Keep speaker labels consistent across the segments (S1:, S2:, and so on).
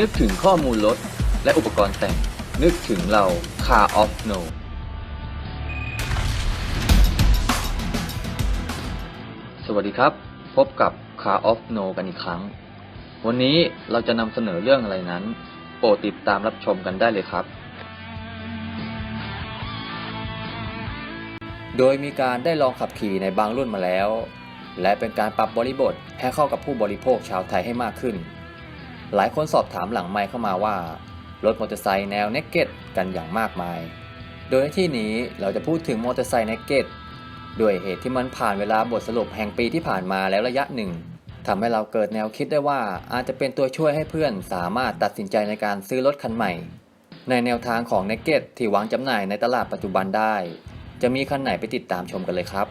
S1: นึกถึงข้อมูลรถและอุปกรณ์แต่ง นึกถึงเรา Car of No สวัสดีครับ พบกับ Car of No กันอีกครั้ง วันนี้เราจะนำเสนอเรื่องอะไรนั้น โปรดติดตามรับชมกันได้เลยครับ โดยมีการได้ลองขับขี่ในบางรุ่นมาแล้ว และเป็นการปรับบริบทให้เข้ากับผู้บริโภคชาวไทยให้มากขึ้น หลายคนสอบถามหลังไมค์เข้ามาว่า รถมอเตอร์ไซค์แนวเนกเก็ตกันอย่างมากมาย โดยในที่นี้เราจะพูดถึงมอเตอร์ไซค์เนกเก็ตด้วยเหตุที่มันผ่านเวลาบทสรุปแห่งปีที่ผ่านมาแล้วระยะหนึ่งทำให้เราเกิดแนวคิดได้ว่าอาจจะเป็นตัวช่วยให้เพื่อนสามารถตัดสินใจในการซื้อรถคันใหม่ ในแนวทางของเนกเก็ตที่วางจำหน่ายในตลาดปัจจุบันได้ จะมีคันไหนไปติดตามชมกันเลยครับ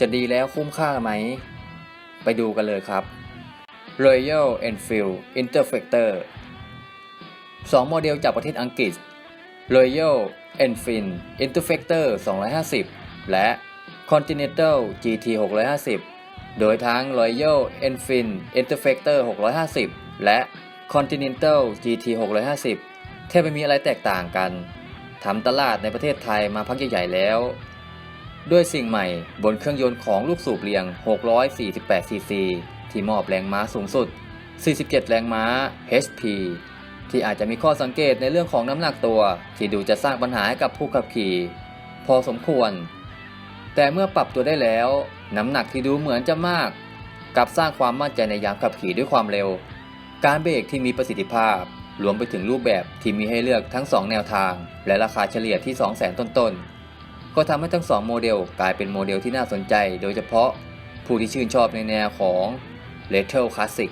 S1: จะดีแล้วคุ้มค่าไหม ไปดูกันเลยครับ Royal Enfield Interceptor 2 โมเดลจากประเทศอังกฤษ Royal Enfield Interceptor 250 และ Continental GT 650 โดยทั้ง Royal Enfield Interceptor 650 และ Continental GT 650 แทบไม่มีอะไรแตกต่างกันทำตลาดในประเทศไทยมาพักใหญ่ๆแล้ว ด้วยสิ่งใหม่บนเครื่องยนต์ของลูกสูบเรียง 648 ซีซี ที่มอบแรงม้าสูงสุด 47 แรงม้า HP ที่อาจจะมีข้อสังเกตในเรื่องของน้ำหนักตัว ที่ดูจะสร้างปัญหาให้กับผู้ขับขี่ พอสมควร แต่เมื่อปรับตัวได้แล้ว น้ำหนักที่ดูเหมือนจะมาก กับสร้างความมั่นใจในยามขับขี่ด้วยความเร็ว การเบรกที่มีประสิทธิภาพ รวมไปถึงรูปแบบที่มีให้เลือกทั้ง 2 แนวทาง และราคาเฉลี่ยที่ 200,000 ต้นๆ ก็ทำให้ทั้ง 2 โมเดลกลายเป็นโมเดลที่น่าสนใจ โดยเฉพาะผู้ที่ชื่นชอบในแนวของ r e t r o Classic